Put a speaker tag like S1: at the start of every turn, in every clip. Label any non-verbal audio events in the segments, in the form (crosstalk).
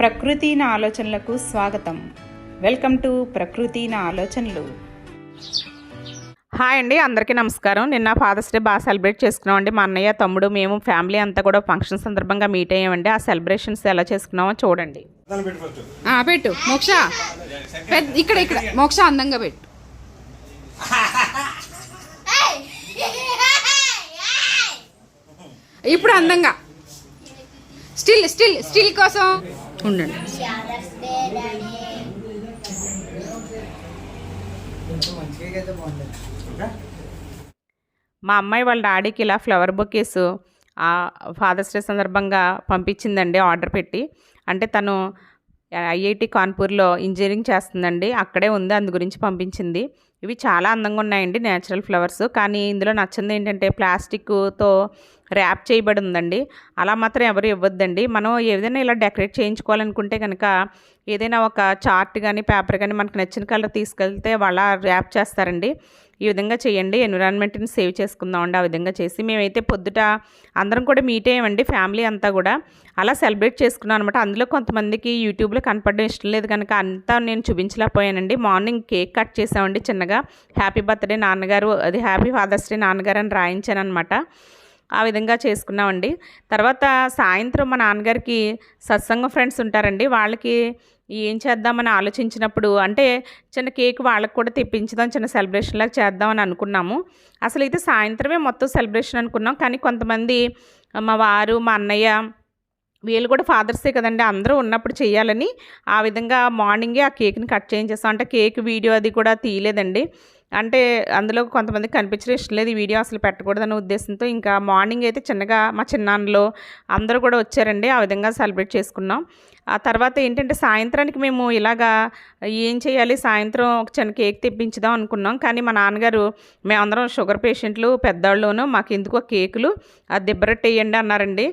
S1: ప్రకృతి నా ఆలోచనలకు స్వాగతం. వెల్కమ్ టు ప్రకృతి నా ఆలోచనలు. హాయ్ అండి అందరికీ నమస్కారం. నిన్న ఫాదర్స్ డే బాగా సెలబ్రేట్ చేసుకున్నామండి. మా అన్నయ్య తమ్ముడు మేము ఫ్యామిలీ అంతా కూడా ఫంక్షన్ సందర్భంగా మీట్ అయ్యామండి. ఆ సెలబ్రేషన్స్ ఎలా చేసుకున్నామో చూడండి.
S2: పెట్టి ఫస్ట్.
S3: ఆ, పెట్టు. మోక్ష. ఇక్కడ ఇక్కడ. మోక్ష అందంగా పెట్టు. (laughs) ఇప్పుడు అందంగా. స్టిల్ స్టిల్ స్టిల్ కోసం. ఉండండి.
S1: మా అమ్మాయి వాళ్ళ డాడీకి ఇలా ఫ్లవర్ బొకేస్ ఫాదర్స్ డే సందర్భంగా పంపించిందండి ఆర్డర్ పెట్టి. అంటే తను ఐఐటి కాన్పూర్లో ఇంజనీరింగ్ చేస్తుందండి. అక్కడే ఉంది అందు గురించి పంపించింది. ఇవి చాలా అందంగా ఉన్నాయండి నేచురల్ ఫ్లవర్స్. కానీ ఇందులో నచ్చింది ఏంటంటే ప్లాస్టిక్తో ర్యాప్ చేయబడి ఉందండి అలా మాత్రం ఎవరు ఇవ్వద్దండి. మనం ఏదైనా ఇలా డెకరేట్ చేయించుకోవాలనుకుంటే కనుక ఏదైనా ఒక చార్ట్ కానీ పేపర్ కానీ మనకు నచ్చిన కలర్ తీసుకెళ్తే వాళ్ళ ర్యాప్ చేస్తారండి. ఈ విధంగా చేయండి. ఎన్విరాన్మెంట్ని సేవ్ చేసుకుందాం అండి ఆ విధంగా చేసి. మేమైతే పొద్దుట అందరం కూడా మీట్ అయ్యామండి ఫ్యామిలీ అంతా కూడా. అలా సెలబ్రేట్ చేసుకున్నాం అనమాట అందులో కొంతమందికి యూట్యూబ్లో కనపడడం ఇష్టం లేదు కనుక అంతా నేను చూపించలేకపోయానండి. మార్నింగ్ కేక్ కట్ చేసామండి చిన్నగా. హ్యాపీ బర్త్డే నాన్నగారు అది హ్యాపీ ఫాదర్స్ డే నాన్నగారు అని రాయించాను అనమాట ఆ విధంగా చేసుకున్నామండి. తర్వాత సాయంత్రం మా నాన్నగారికి సత్సంగం ఫ్రెండ్స్ ఉంటారండి. వాళ్ళకి ఏం చేద్దామని ఆలోచించినప్పుడు అంటే చిన్న కేక్ వాళ్ళకి కూడా తెప్పించుదాం చిన్న సెలబ్రేషన్ లాగా చేద్దామని అనుకున్నాము. అసలు అయితే సాయంత్రమే మొత్తం సెలబ్రేషన్ అనుకున్నాం. కానీ కొంతమంది మా వారు మా అన్నయ్య వీళ్ళు కూడా ఫాదర్సే కదండి అందరూ ఉన్నప్పుడు చేయాలని ఆ విధంగా మార్నింగే ఆ కేక్ని కట్ చేయించేస్తాం అంటే కేక్ వీడియో అది కూడా తీయలేదండి. అంటే అందులో కొంతమందికి కనిపించడం ఇష్టం లేదు ఈ వీడియో అసలు పెట్టకూడదనే ఉద్దేశంతో. ఇంకా మార్నింగ్ అయితే చిన్నగా మా చిన్నాన్నలో అందరూ కూడా వచ్చారండి ఆ విధంగా సెలబ్రేట్ చేసుకున్నాం. ఆ తర్వాత ఏంటంటే సాయంత్రానికి మేము ఇలాగా ఏం చేయాలి? సాయంత్రం ఒక చిన్న కేక్ తెప్పించుదాం అనుకున్నాం. కానీ మా నాన్నగారు మేమందరం షుగర్ పేషెంట్లు పెద్దవాళ్ళును మాకు ఎందుకు కేకులు? ఆ దిబ్బరొట్టి వేయండి అన్నారండి.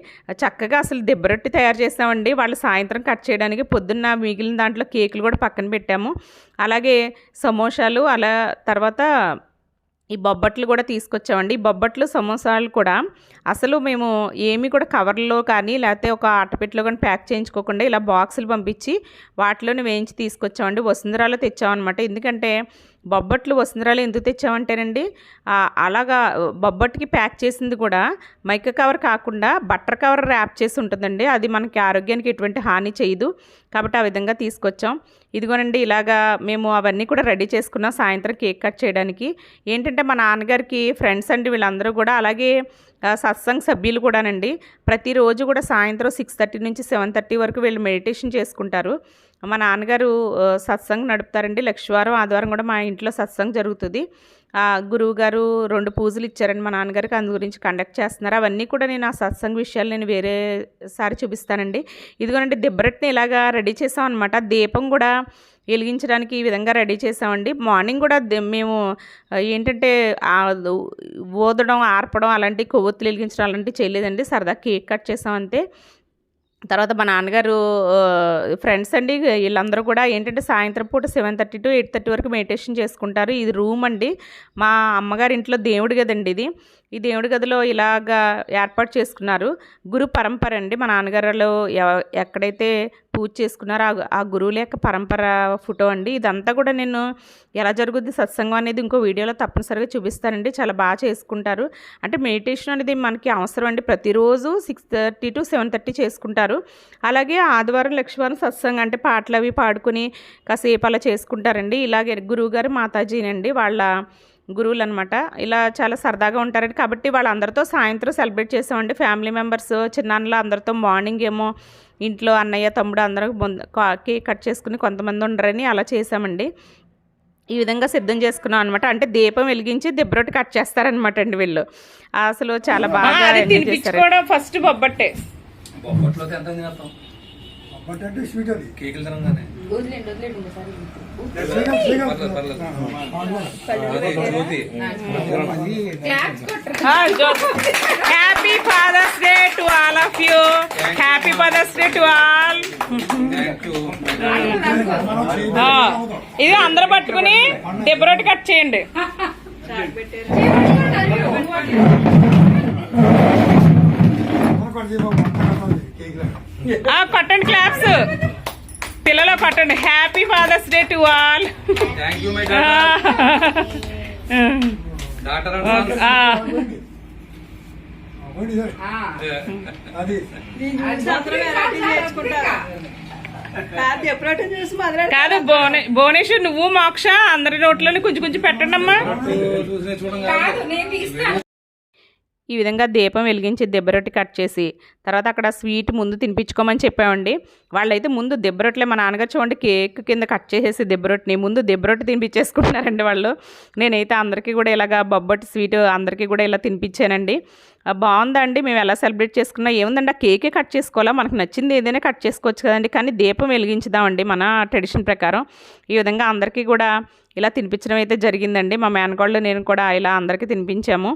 S1: చక్కగా అసలు దిబ్బరొట్టి తయారు చేసామండి. వాళ్ళు సాయంత్రం కట్ చేయడానికి పొద్దున్న మిగిలిన దాంట్లో కేకులు కూడా పక్కన పెట్టాము. అలాగే సమోసాలు అలా తర్వాత ఈ బొబ్బట్లు కూడా తీసుకొచ్చామండి. ఈ బొబ్బట్లు సమోసాలు కూడా అసలు మేము ఏమి కూడా కవర్లో కానీ లేకపోతే ఒక అట్టపెట్టిలో కానీ ప్యాక్ చేయించుకోకుండా ఇలా బాక్సులు పంపించి వాటిలోనే వేయించి తీసుకొచ్చామండి. వసుంధరాలో తెచ్చామన్నమాట. ఎందుకంటే బొబ్బట్లు వసుంధరాలు ఎందుకు తెచ్చామంటేనండి అలాగా బొబ్బట్టుకి ప్యాక్ చేసింది కూడా మైక కవర్ కాకుండా బట్టర్ కవర్ ర్యాప్ చేసి ఉంటుందండి. అది మనకి ఆరోగ్యానికి ఎటువంటి హాని చేయదు. కాబట్టి ఆ విధంగా తీసుకొచ్చాం. ఇదిగోనండి ఇలాగా మేము అవన్నీ కూడా రెడీ చేసుకున్నాం సాయంత్రం కేక్ కట్ చేయడానికి. ఏంటంటే మా నాన్నగారికి ఫ్రెండ్స్ అండి వీళ్ళందరూ కూడా అలాగే సత్సంగ్ సభ్యులు కూడానండి. ప్రతిరోజు కూడా సాయంత్రం సిక్స్ థర్టీ నుంచి సెవెన్ థర్టీ వరకు వీళ్ళు మెడిటేషన్ చేసుకుంటారు. మా నాన్నగారు సత్సంగ్ నడుపుతారండి. లక్షవారం ఆదివారం కూడా మా ఇంట్లో సత్సంగ్ జరుగుతుంది. గురువు గారు రెండు పూజలు ఇచ్చారండి మా నాన్నగారికి. అందు గురించి కండక్ట్ చేస్తున్నారు. అవన్నీ కూడా నేను ఆ సత్సంగ్ విషయాలు నేను వేరేసారి చూపిస్తానండి. ఇదిగోనండి దిబ్బరట్ని ఇలాగా రెడీ చేసామన్నమాట. అనమాట దీపం కూడా వెలిగించడానికి ఈ విధంగా రెడీ చేసామండి. మార్నింగ్ కూడా మేము ఏంటంటే ఊదడం ఆర్పడం అలాంటి కొవ్వొత్తులు వెలిగించడం అలాంటివి చేయలేదండి. సరదా కేక్ కట్ చేసామంతే. తర్వాత మా నాన్నగారు ఫ్రెండ్స్ అండి వీళ్ళందరూ కూడా ఏంటంటే సాయంత్రం పూట seven thirty to eight thirty వరకు మెడిటేషన్ చేసుకుంటారు. ఇది రూమ్ అండి. మా అమ్మగారి ఇంట్లో దేవుడు కదండి ఇది. ఈ దేవుడి గదిలో ఇలాగా ఏర్పాటు చేసుకున్నారు. గురు పరంపర అండి. మా నాన్నగారులో ఎవ- ఎక్కడైతే పూజ చేసుకున్నారో ఆ- గురువుల యొక్క పరంపర ఫోటో అండి. ఇదంతా కూడా నేను ఎలా జరుగుద్ది సత్సంగం అనేది ఇంకో వీడియోలో తప్పనిసరిగా చూపిస్తానండి. చాలా బాగా చేసుకుంటారు. అంటే మెడిటేషన్ అనేది మనకి అవసరం అండి. ప్రతిరోజు six thirty to seven thirty చేసుకుంటారు. అలాగే ఆదివారం లక్ష్మీవారం సత్సంగం అంటే పాటలు అవి పాడుకుని కాసేపు అలా చేసుకుంటారండి. ఇలాగే గురువుగారు మాతాజీనండి. వాళ్ళ గురువులు అనమాట ఇలా చాలా సరదాగా ఉంటారండి. కాబట్టి వాళ్ళందరితో సాయంత్రం సెలబ్రేట్ చేసామండి ఫ్యామిలీ మెంబర్స్ చిన్నాన్నలు అందరితో మార్నింగ్ ఏమో ఇంట్లో అన్నయ్య తమ్ముడు అందరూ కేక్ కట్ చేసుకుని కొంతమంది ఉండరని అలా చేసామండి. ఈ విధంగా సిద్ధం చేసుకున్నాం అనమాట అంటే దీపం వెలిగించి దిబ్బరొట్టి కట్ చేస్తారనమాట అండి వీళ్ళు. అసలు చాలా బాగా ఫస్ట్ బొబ్బట్టే.
S4: బొబ్బట్లోకి ఎంత తినేస్తాం?
S2: బట్ అంటే స్వీట్ అది
S4: కేకులు తినంగానే
S1: happy Father's Day to all of you happy Father's Day to all ఇది అందరూ పట్టుకుని దిబ్బరొట్టి కట్ చేయండి
S2: కేక్
S1: కట్టండి క్లాప్స్. పిల్లలు పట్టండి. Happy Father's Day to all కాదు భువనే భువనేశ్వర్ నువ్వు మోక్ష అందరి నోట్లోని కొంచెం కొంచెం పెట్టండి అమ్మా
S4: చూసి చూడండి
S3: కాదు నేను తీస్తాను
S1: ఈ విధంగా దీపం వెలిగించి దెబ్బరొట్టి కట్ చేసి తర్వాత అక్కడ స్వీట్ ముందు తినిపించుకోమని చెప్పామండి. వాళ్ళైతే ముందు దెబ్బరొట్లే మా నాన్నగారు చూడండి కేక్ కింద కట్ చేసేసి దెబ్బరొట్టిని ముందు దెబ్బరొట్టి తినిపించేసుకుంటున్నారండి వాళ్ళు. నేనైతే అందరికీ కూడా ఇలాగా బొబ్బట్టి స్వీట్ అందరికీ కూడా ఇలా తినిపించానండి. బాగుందండి మేము ఎలా సెలబ్రేట్ చేసుకున్నా ఏముందండి ఆ కేకే కట్ చేసుకోవాలా మనకు నచ్చింది ఏదైనా కట్ చేసుకోవచ్చు కదండి కానీ దీపం వెలిగించుదామండి మన ట్రెడిషన్ ప్రకారం. ఈ విధంగా అందరికీ కూడా ఇలా తినిపించడం అయితే జరిగిందండి. మా మేనకోళ్ళు నేను కూడా ఇలా అందరికీ తినిపించాము.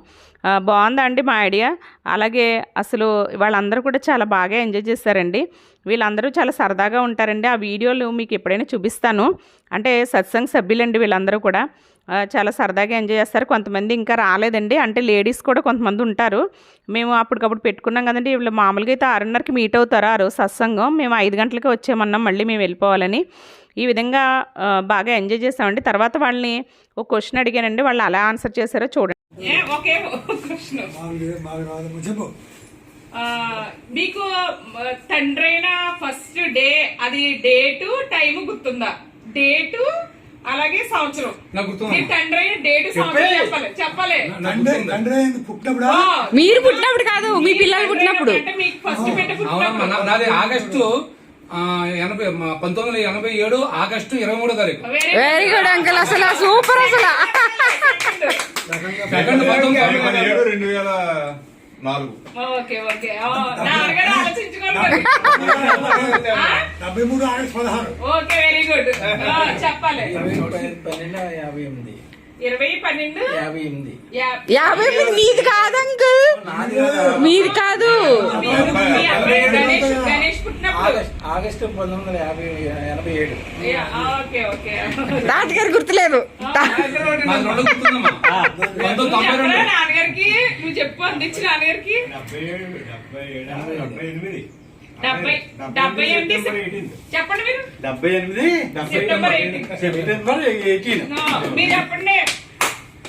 S1: బాగుందా అండి మా ఐడియా? అలాగే అసలు వాళ్ళందరూ కూడా చాలా బాగా ఎంజాయ్ చేశారండి. వీళ్ళందరూ చాలా సరదాగా ఉంటారండి. ఆ వీడియోలు మీకు ఎప్పుడైనా చూపిస్తాను. అంటే సత్సంగ్ సభ్యులండి వీళ్ళందరూ కూడా. చాలా సరదాగా ఎంజాయ్ చేస్తారు. కొంతమంది ఇంకా రాలేదండి. అంటే లేడీస్ కూడా కొంతమంది ఉంటారు. మేము అప్పటికప్పుడు పెట్టుకున్నాం కదండి. వీళ్ళు మామూలుగా అయితే ఆరున్నరకి మీట్ అవుతారు ఆ రోజు సత్సంగం. మేము ఐదు గంటలకి వచ్చామన్నాం. మళ్ళీ మేము వెళ్ళిపోవాలని. ఈ విధంగా బాగా ఎంజాయ్ చేసామండి తర్వాత వాళ్ళని ఒక క్వశ్చన్ అడిగానండి. వాళ్ళు అలా ఆన్సర్ చేశారో చూడండి.
S2: మాకు
S1: తండ్రైన ఫస్ట్ డే అది డేటు టైం గుర్తుందా? డేటు అలాగే సంవత్సరం.
S4: నాకు గుర్తుంది?
S1: మీ తండ్రైన డేటు సంవత్సరం చెప్పాలి. చెప్పాలి.
S2: తండ్రి తండ్రి
S3: మీరు పుట్టినప్పుడు కాదు మీ పిల్లలు పుట్టినప్పుడు.
S1: అంటే మీకు ఫస్ట్ బిడ్డ
S4: అవునమ్మా
S1: పుట్టినప్పుడు.
S4: ఆగస్టు ఎనభై పంతొమ్మిది వందల ఎనభై ఏడు ఆగస్టు ఇరవై మూడో తారీఖు.
S3: వెరీ గుడ్ అంకుల్ అసలు సూపర్ అసలు.
S4: సెకండ్ పంతొమ్మిది
S5: రెండు వేల నాలుగు.
S1: Okay okay. ఓ, నాన్నగారు ఆలోచించుకోండి. మరి. ఆ?
S2: డెబ్బై మూడు ఆగస్టు పదహారు.
S1: ఓకే వెరీ గుడ్ చెప్పాలి.
S6: పన్నెండు యాభై ఎనిమిది.
S1: ఇరవై పన్నెండు?
S6: యాభై ఎనిమిది.
S1: యా-
S3: యాభై ఎనిమిది మీది కాదు అంకుల్. మీది కాదు.
S1: గణేష్ గణేష్ పుట్టినప్పుడు.
S6: ఆగస్ట్ ఆగస్టు పంతొమ్మిది వందల యాభై ఎనభై ఏడు.
S1: Yeah, okay okay.
S3: తాతగారు గుర్తులేదు.
S1: నాన్నగారికి నువ్వు చెప్పు అందించి నాన్నగారికి.
S5: డెబ్బై ఏడు డెబ్బై ఎనిమిది.
S1: చెప్పండి మీరు.
S5: డెబ్బై ఎనిమిది
S1: September eighteen.
S5: September eighteen.
S1: No, మీరు చెప్పండి.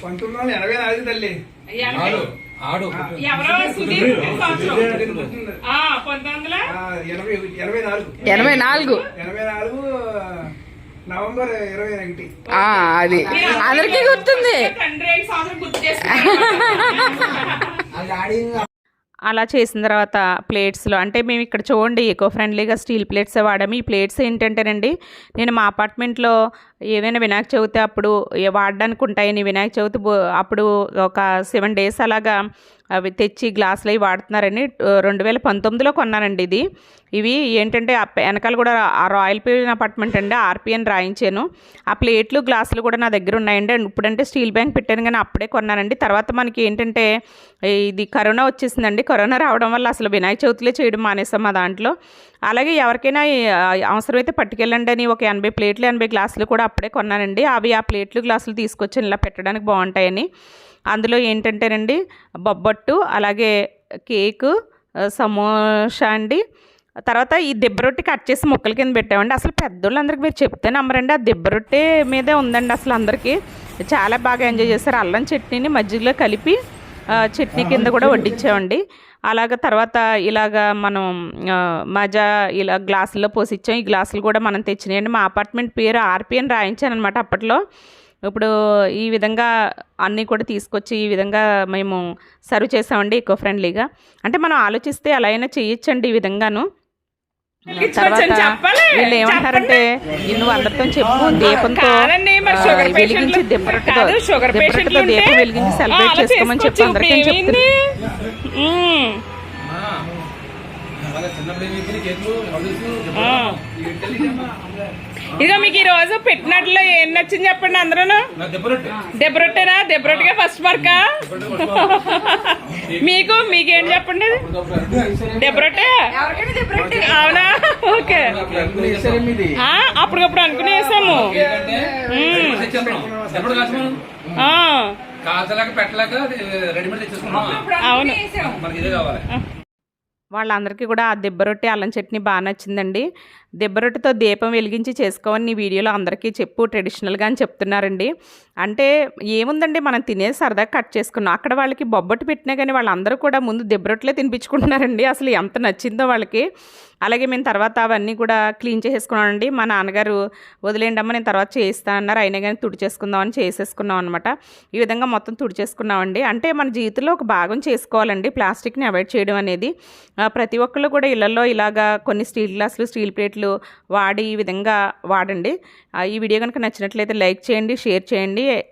S6: పంతొమ్మిది వందల ఎనభై నాలుగు తల్లి.
S4: ఆడు
S1: ఎవరో సుధీర్ పంతొమ్మిది వందల
S6: ఎనభై ఎనభై నాలుగు.
S3: ఎనభై నాలుగు.
S6: ఎనభై నాలుగు నవంబర్ ఇరవై ఒకటి.
S3: ఆ, అది. అందరికీ గుర్తుంది. (laughs)
S1: అలా చేసిన తర్వాత ప్లేట్స్లో అంటే మేము ఇక్కడ చూడండి ఎకో ఫ్రెండ్లీగా స్టీల్ ప్లేట్స్ వాడాము ఈ ప్లేట్స్ ఏంటంటేనండి నేను మా అపార్ట్మెంట్లో ఏదైనా వినాయక చవితి అప్పుడు వాడడానికి ఉంటాయని వినాయక చవితి అప్పుడు ఒక సెవెన్ డేస్ అలాగా అవి తెచ్చి గ్లాసులు అవి వాడుతున్నారని రెండు వేల పంతొమ్మిదిలో కొన్నానండి ఇది. ఇవి ఏంటంటే ఆ వెనకాల కూడా ఆ రాయల్ పీరియడ్ అపార్ట్మెంట్ అండి ఆర్పిఎన్ రాయించాను. ఆ ప్లేట్లు గ్లాసులు కూడా నా దగ్గర ఉన్నాయండి. అండ్ ఇప్పుడంటే స్టీల్ బ్యాంక్ పెట్టాను కానీ అప్పుడే కొన్నానండి. తర్వాత మనకి ఏంటంటే ఇది కరోనా వచ్చేసిందండి. కరోనా రావడం వల్ల అసలు వినాయక చవితిలే చేయడం మానేసాం మా దాంట్లో. అలాగే ఎవరికైనా అవసరమైతే పట్టుకెళ్ళండి అని ఒక ఎనభై ప్లేట్లు ఎనభై గ్లాసులు కూడా అప్పుడే కొన్నానండి. అవి ఆ ప్లేట్లు గ్లాసులు తీసుకొచ్చి ఇలా పెట్టడానికి బాగుంటాయని. అందులో ఏంటంటేనండి బొబ్బట్టు అలాగే కేకు సమోసా అండి. తర్వాత ఈ దిబ్బరొట్టి కట్ చేసి ముక్కల కింద పెట్టామండి. అసలు పెద్దోళ్ళందరికీ మీరు చెప్తే నమ్మరండి. ఆ దిబ్బరొట్టే మీదే ఉందండి అసలు అందరికీ. చాలా బాగా ఎంజాయ్ చేశారు. అల్లం చట్నీని మజ్జిగలో కలిపి చట్నీ కింద కూడా వడ్డించామండి. అలాగ తర్వాత ఇలాగ మనం మజా ఇలా గ్లాసుల్లో పోసిచ్చాం. ఈ గ్లాసులు కూడా మనం తెచ్చినాయండి. మా అపార్ట్మెంట్ పేరు ఆర్పిఎన్ రాయించాను అనమాట అప్పట్లో. ఇప్పుడు ఈ విధంగా అన్నీ కూడా తీసుకొచ్చి ఈ విధంగా మేము సర్వ్ చేసామండి ఎకో ఫ్రెండ్లీగా. అంటే మనం ఆలోచిస్తే అలా అయినా చేయొచ్చండి ఈ విధంగాను. తర్వాత వీళ్ళు ఏమంటారంటే "ఈ నువ్వు అందరితో చెప్పు దీపంతో వెలిగించి దెబ్బరట్టుతో దెబ్బరట్టుతో దీపం వెలిగించి సెలబ్రేట్ చేసుకోమని చెప్పి అందరికీ చెప్తుంది
S4: అలాగే
S1: ఇదిగో మీకు ఈ రోజు పెట్టినట్లో ఏం నచ్చింది చెప్పండి అందరూ దెబ్బరొట్టేనా దెబ్బరొట్టగా ఫస్ట్ మార్కా? మీకు మీకేం చెప్పండి? దెబ్బరొట్టే. అవునా? ఓకే. అప్పటికప్పుడు అనుకుని వేసాము
S4: పెట్టలేక రెడీమేడ్
S1: అవును.
S4: మనకి ఇదే కావాలి.
S1: వాళ్ళందరికీ కూడా ఆ దెబ్బ రొట్టె అల్లం చట్నీ బాగా నచ్చిందండి. దిబ్బరొట్టుతో దీపం వెలిగించి చేసుకోవని నీ వీడియోలో అందరికీ చెప్పు ట్రెడిషనల్గా అని చెప్తున్నారండి. అంటే ఏముందండి మనం తినే సరదా కట్ చేసుకున్నాం. అక్కడ వాళ్ళకి బొబ్బట్టు పెట్టినా కానీ వాళ్ళందరూ కూడా ముందు దెబ్బరొట్లే తినిపించుకుంటున్నారండి. అసలు ఎంత నచ్చిందో వాళ్ళకి. అలాగే మేము తర్వాత అవన్నీ కూడా క్లీన్ చేసేసుకున్నామండి. మా నాన్నగారు వదిలేండి అమ్మ నేను తర్వాత చేయిస్తా అన్నారు. అయినా కానీ తుడిచేసుకుందామని చేసేసుకున్నాం అనమాట ఈ విధంగా మొత్తం తుడిచేసుకున్నామండి అంటే మన జీవితంలో ఒక భాగం చేసుకోవాలండి. ప్లాస్టిక్ని అవాయిడ్ చేయడం అనేది. ప్రతి ఒక్కళ్ళు కూడా ఇళ్ళలో ఇలాగా కొన్ని స్టీల్ గ్లాసులు స్టీల్ ప్లేట్లు వాడి ఈ విధంగా వాడండి. ఆ, ఈ వీడియో కనుక నచ్చినట్లయితే లైక్ చేయండి షేర్ చేయండి.